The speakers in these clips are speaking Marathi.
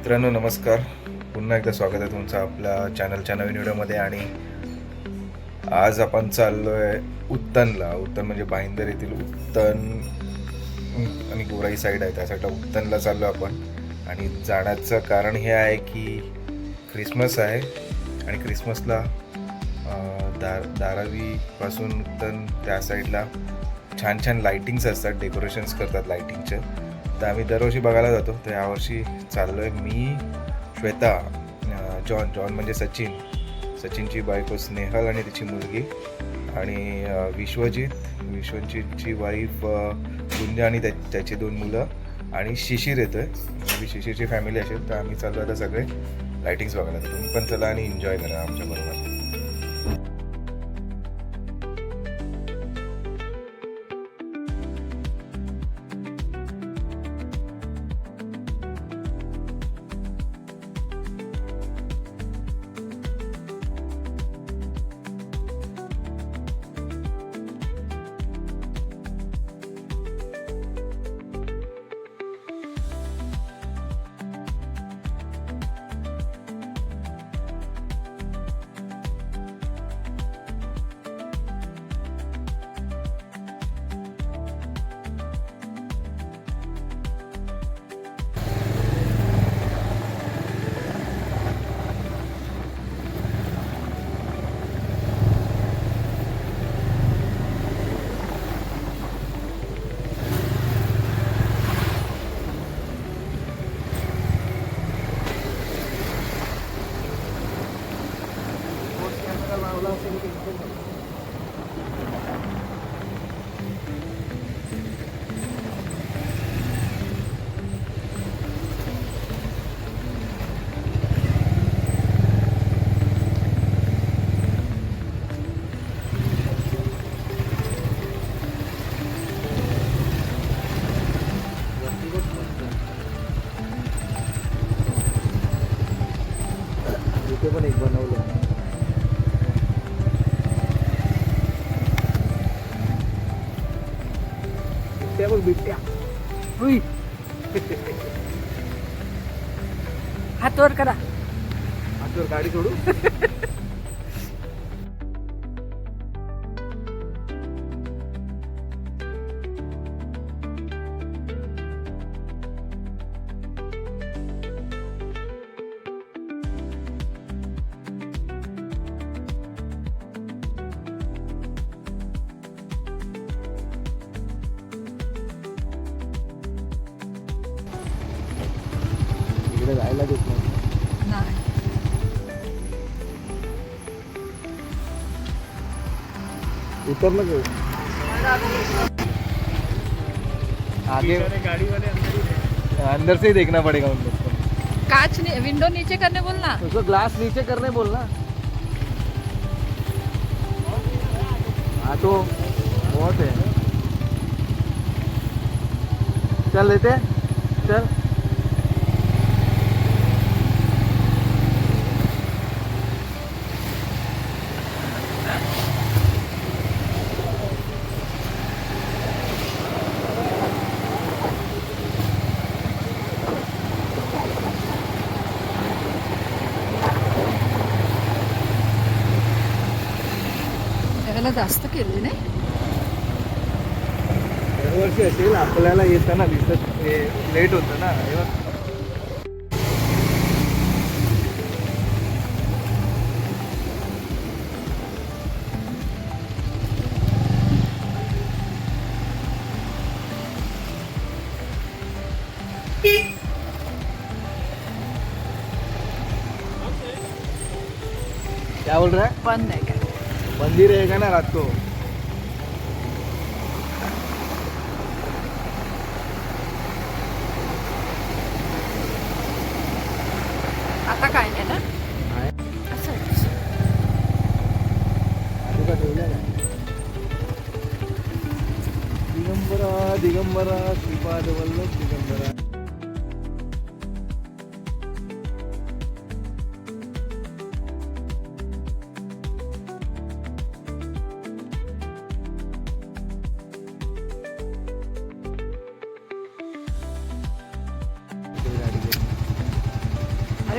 मित्रांनो नमस्कार. पुन्हा एकदा स्वागत आहे तुमचं आपल्या चॅनलच्या नवीन व्हिडिओमध्ये आणि आज आपण चाललो आहे उत्तनला. उत्तन म्हणजे भाईंदर येथील उत्तन आणि गोराई साईड आहे. त्यासाठी उत्तनला चाललो आपण. आणि जाण्याचं कारण हे आहे की क्रिसमस आहे आणि क्रिसमसला दार धारावीपासून उत्तन त्या साईडला छान छान लाईटिंग्स असतात डेकोरेशन्स करतात लाईटिंगचं तर आम्ही दरवर्षी बघायला जातो. तर यावर्षी चाललो आहे मी श्वेता जॉन. जॉन म्हणजे सचिन. सचिनची बायको स्नेहल आणि तिची मुलगी. आणि विश्वजित. विश्वजितची वाईफ गुंजा आणि त्या त्याची दोन मुलं. आणि शिशिर येतोय. मी शिशिरची फॅमिली असेल तर आम्ही चाललो आता सगळे. लाईटिंग्स बघायला तुम्ही पण चला आणि एन्जॉय करा आमच्याबरोबर big इकडे जायला देत नाही. नाही. उतर ना घेऊ आगे. अंदर से ही देखना पड़ेगा उन लोग को काच ने विंडो नीचे करने बोलना उसको ग्लास नीचे करने बोलना हाँ तो बहुत है चल लेते हैं? चल. याला जास्त केले नाही? दरवर्षी असेल आपल्याला येताना दिसत हे लेट होतं ना काय मंदिर रहेगा ना रात को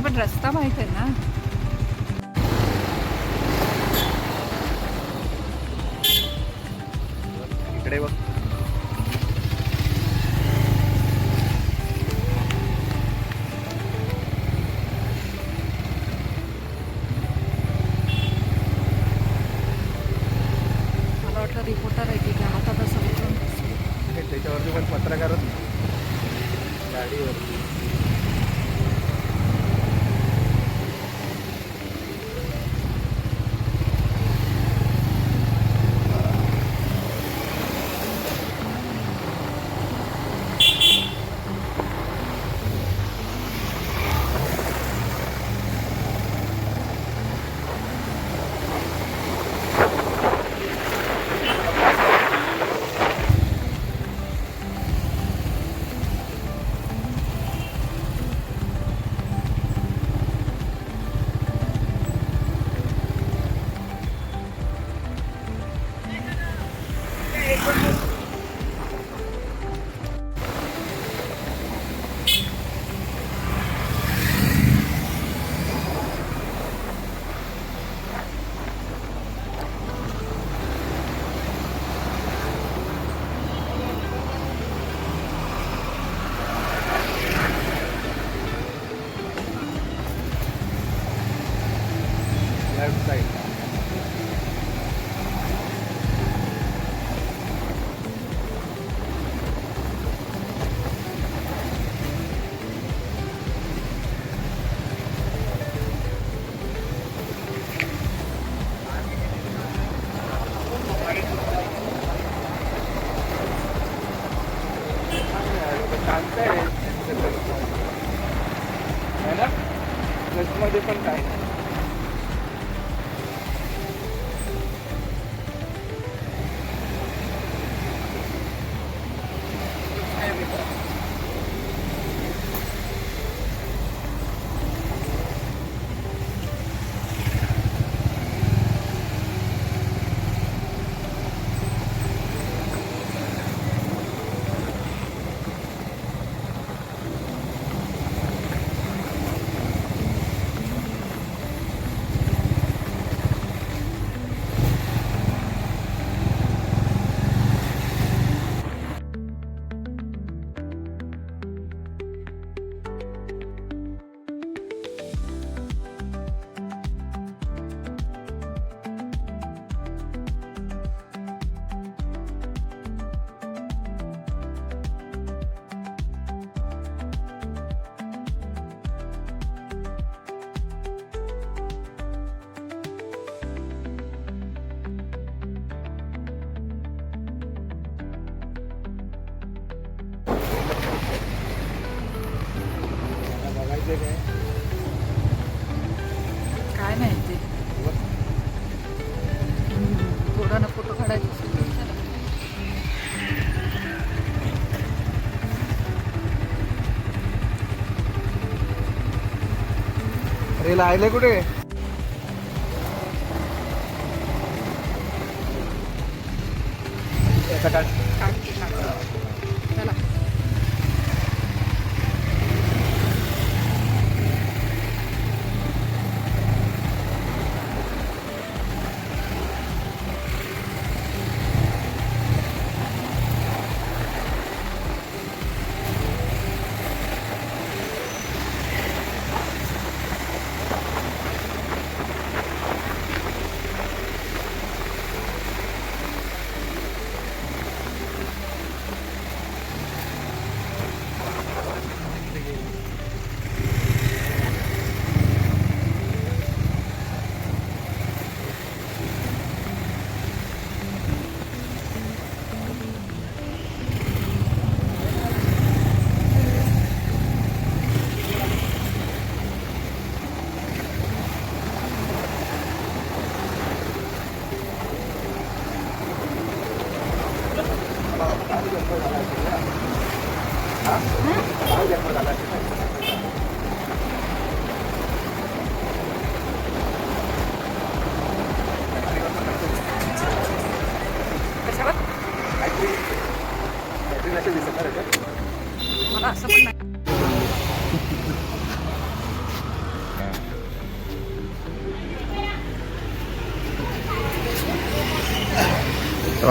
अरे पण रस्ता माहीत आहे ना. इकडे बघ. लेफ्ट साईड बघायचं काय काय माहिती थोडा ना फोटो काढायचा. अरे लायले कुठे?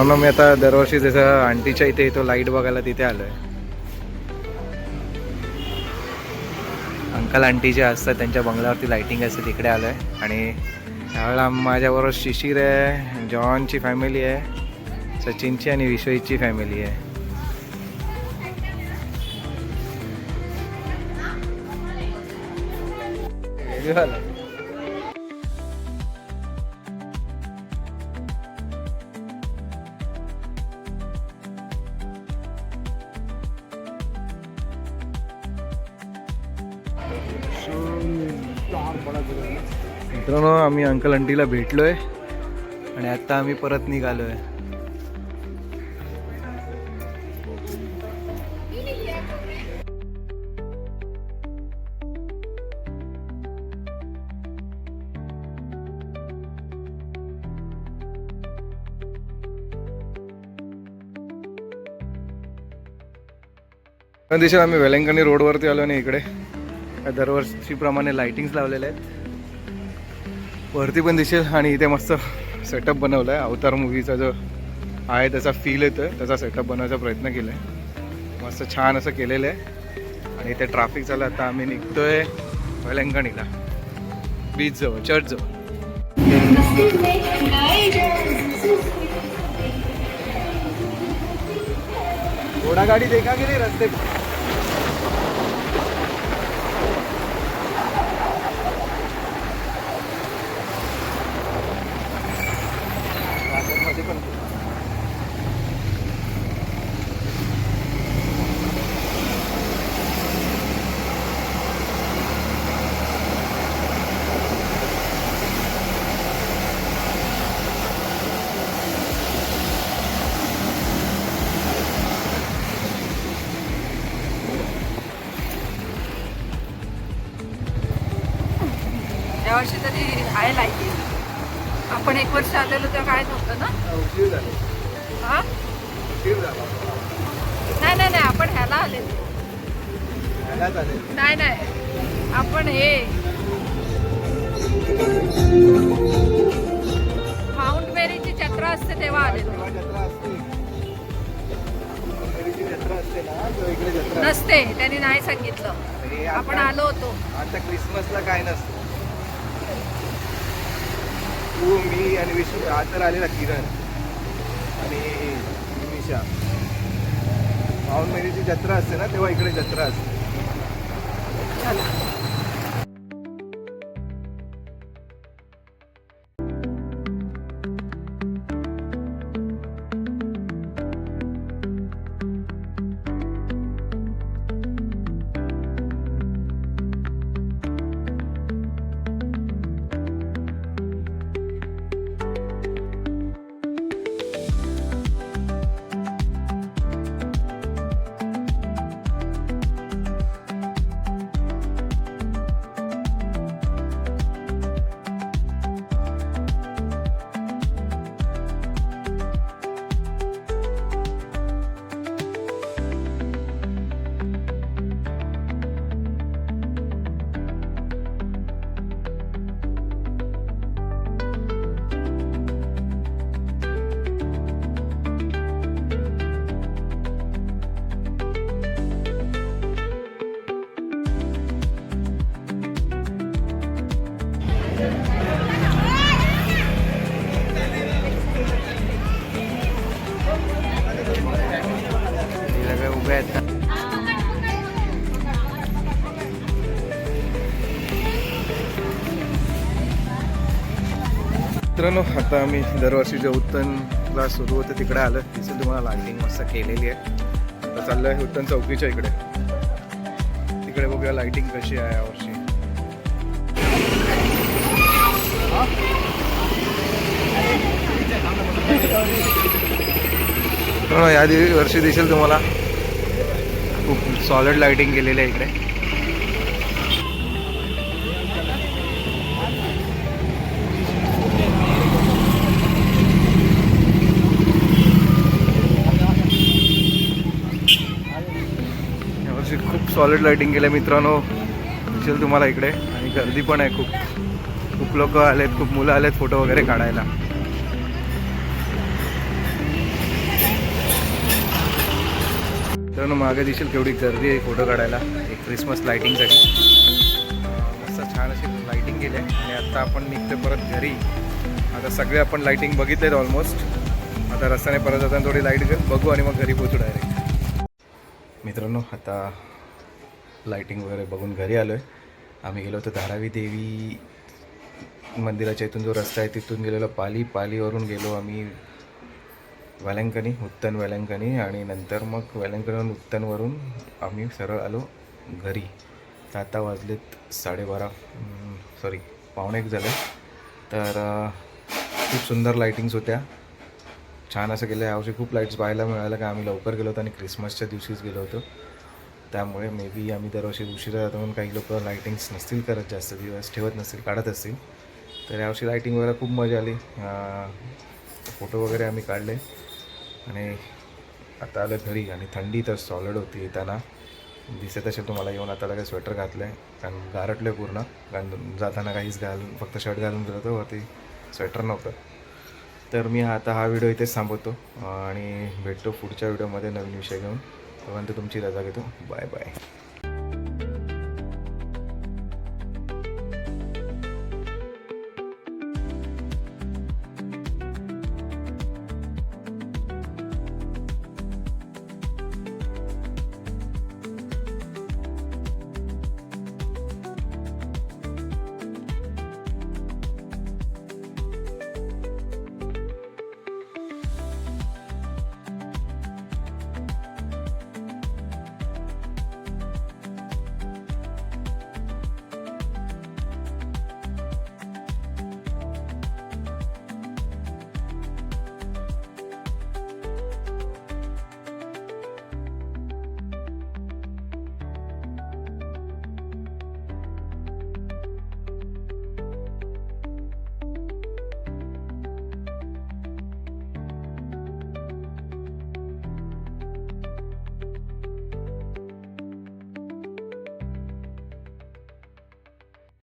मित्रांनो मी आता दरवर्षी जसं आंटीच्या इथे येतो लाइट बघायला तिथे आलो आहे अंकल आंटी जे असतात त्यांच्या बंगल्यावरती लाईटिंग असते तिकडे आलो आहे आणि त्यावेळेला माझ्याबरोबर शिशिर आहे जॉनची फॅमिली आहे सचिनची आणि विश्वजीतची फॅमिली आहे. झालं. मित्रांनो आम्ही अंकल आंटीला भेटलोय आणि आता आम्ही परत निघालोय. दिशा आम्ही वेलंकणी रोडवरती आलो आणि इकडे. दरवर्षीप्रमाणे लाइटिंग्स लावलेले आहेत. वरती पण दिसेल आणि इथे मस्त सेटअप बनवला आहे अवतार मूवीचा जो आहे त्याचा फील येतो त्याचा सेटअप बनवायचा प्रयत्न केला आहे मस्त छान असं केलेलं आहे. आणि इथे ट्रॅफिक झालं आता आम्ही निघतोय वेलंकणीला बीच जवळ चर्च जवळ. घोडा गाडी देखा गेली रस्ते एक वर्ष आलेलो तेव्हा काय नव्हतं ना? हा नाही नाही नाही आपण ह्याला चालेल नाही नाही. आपण हे. माउंट मेरीची जत्रा असते तेव्हा जत्रा नसते त्यांनी नाही सांगितलं. आपण आलो होतो. आता क्रिसमसला काय नसतं. तू मी आणि विश्व आज आलेला किरण आणि निशा. माऊंट महिन्याची जत्रा असते ना तेव्हा इकडे जत्रा असते. मित्रांनो आता आम्ही दरवर्षी जे उत्तनला सुरू होतं तिकडे आलं दिसेल तुम्हाला लायटिंग मस्त केलेली आहे. आता चाललं आहे उत्तन चौकीच्या इकडे. तिकडे बघूया लायटिंग कशी आहे यावर्षी या वर्षी दिसेल तुम्हाला. खूप सॉलिड लायटिंग केलेली आहे इकडे. सॉलिड लाईटिंग केलं मित्रांनो. दिसेल तुम्हाला इकडे. आणि गर्दी पण आहे खूप. खूप लोक आलेत खूप मुलं आलेत फोटो वगैरे काढायला. मित्रांनो मागे दिसेल केवढी गर्दी आहे फोटो काढायला. एक क्रिसमस लायटिंगसाठी मस्त छान अशी लायटिंग केली आहे. आणि आत्ता आपण निघतो परत घरी. आता सगळे आपण लायटिंग बघितलेत ऑलमोस्ट आता रस्त्याने परत जाताना थोडी लाइट बघू आणि मग घरी पोहोचू डायरेक्ट मित्रांनो आता लाईटिंग वगैरे बघून घरी आलो आहे आम्ही गेलो होतो धारावी देवी मंदिराच्या इथून जो रस्ता आहे तिथून गेलेलो. पाली पालीवरून गेलो आम्ही. वेलंकणी उत्तन वेलंकणी आणि नंतर मग वेलंकणीवरून उत्तनवरून आम्ही सरळ आलो घरी. तर आता वाजलेत साडेबारा सॉरी पावणे एक झाले. तर खूप सुंदर लाईटिंग्स होत्या. छान असं गेलं. यावर्षी खूप लाईट्स पाहायला मिळालं का? आम्ही लवकर गेलो होतो आणि क्रिसमसच्या दिवशीच गेलो होतो. त्यामुळे मे बी आम्ही दरवर्षी उशिरा जातो म्हणून काही लोक लायटिंग्स नसतील करत जास्त दिवस ठेवत नसतील काढत असतील. तर यावर्षी लायटिंग वगैरे खूप मजा आली. फोटो वगैरे आम्ही काढले. आणि आता आलं घरी आणि थंडी तर सॉलिड होती येताना. दिसत असेल तुम्हाला येऊन आता लगेच स्वेटर घातलं आहे कारण गारटलं पूर्ण. कारण जाताना काहीच घालून फक्त शर्ट घालून गेलो होतो वरती स्वेटर नव्हतं. तर मी आता हा व्हिडिओ इथेच थांबवतो. आणि भेटतो पुढच्या व्हिडिओमध्ये नवीन विषय घेऊन. तोपर्यंत तुमची रजा घेतो. Bye bye.